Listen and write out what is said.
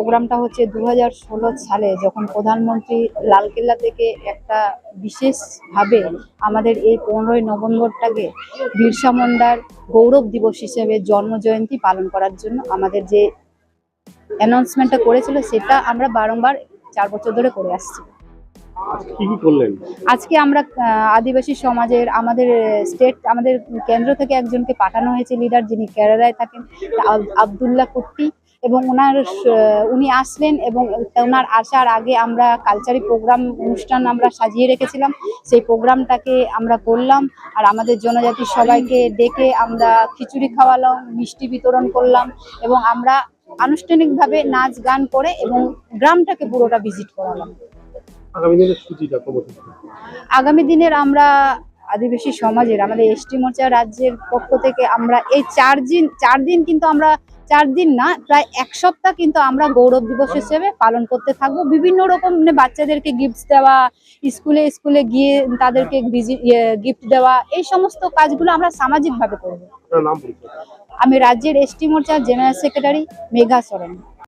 প্রোগ্রামটা হচ্ছে দু হাজার ষোলো সালে যখন প্রধানমন্ত্রী লালকেল্লা থেকে একটা বিশেষভাবে আমাদের এই পনেরোই নভেম্বরটাকে বিরসা মুন্ডার গৌরব দিবস হিসেবে জন্ম জয়ন্তী পালন করার জন্য আমাদের যে অ্যানাউন্সমেন্টটা করেছিল সেটা আমরা বারংবার চার বছর ধরে করে আসছি। আজকে আমরা আদিবাসী সমাজের আমাদের স্টেট আমাদের কেন্দ্র থেকে একজনকে পাঠানো হয়েছে লিডার যিনি কেরালায় থাকেন আব- আবদুল্লাহ কুট্টি। এবং ওনার উনি আসলেন এবং ওনার আসার আগে আমরা কালচারি প্রোগ্রাম অনুষ্ঠান আমরা সাজিয়ে রেখেছিলাম। সেই প্রোগ্রামটাকে আমরা করলাম আর আমাদের জনজাতির সবাইকে ডেকে আমরা খিচুড়ি খাওয়ালাম মিষ্টি বিতরণ করলাম এবং আমরা আনুষ্ঠানিকভাবে নাচ গান করে এবং গ্রামটাকে পুরোটা ভিজিট করালাম। আগামী দিনের আমরা আদিবাসী সমাজের আমাদের এসটি মোর্চা রাজ্যের পক্ষ থেকে আমরা এই চার দিন চার দিন কিন্তু আমরা চার দিন না প্রায় এক সপ্তাহ কিন্তু আমরা গৌরব দিবস হিসেবে পালন করতে থাকব। বিভিন্ন রকম মানে বাচ্চাদেরকে গিফট দেওয়া স্কুলে স্কুলে গিয়ে তাদেরকে গিফট দেওয়া এই সমস্ত কাজগুলো আমরা সামাজিকভাবে করব। আমি রাজ্যের এসটি মোর্চার জেনারেল সেক্রেটারি মেঘা সরেন।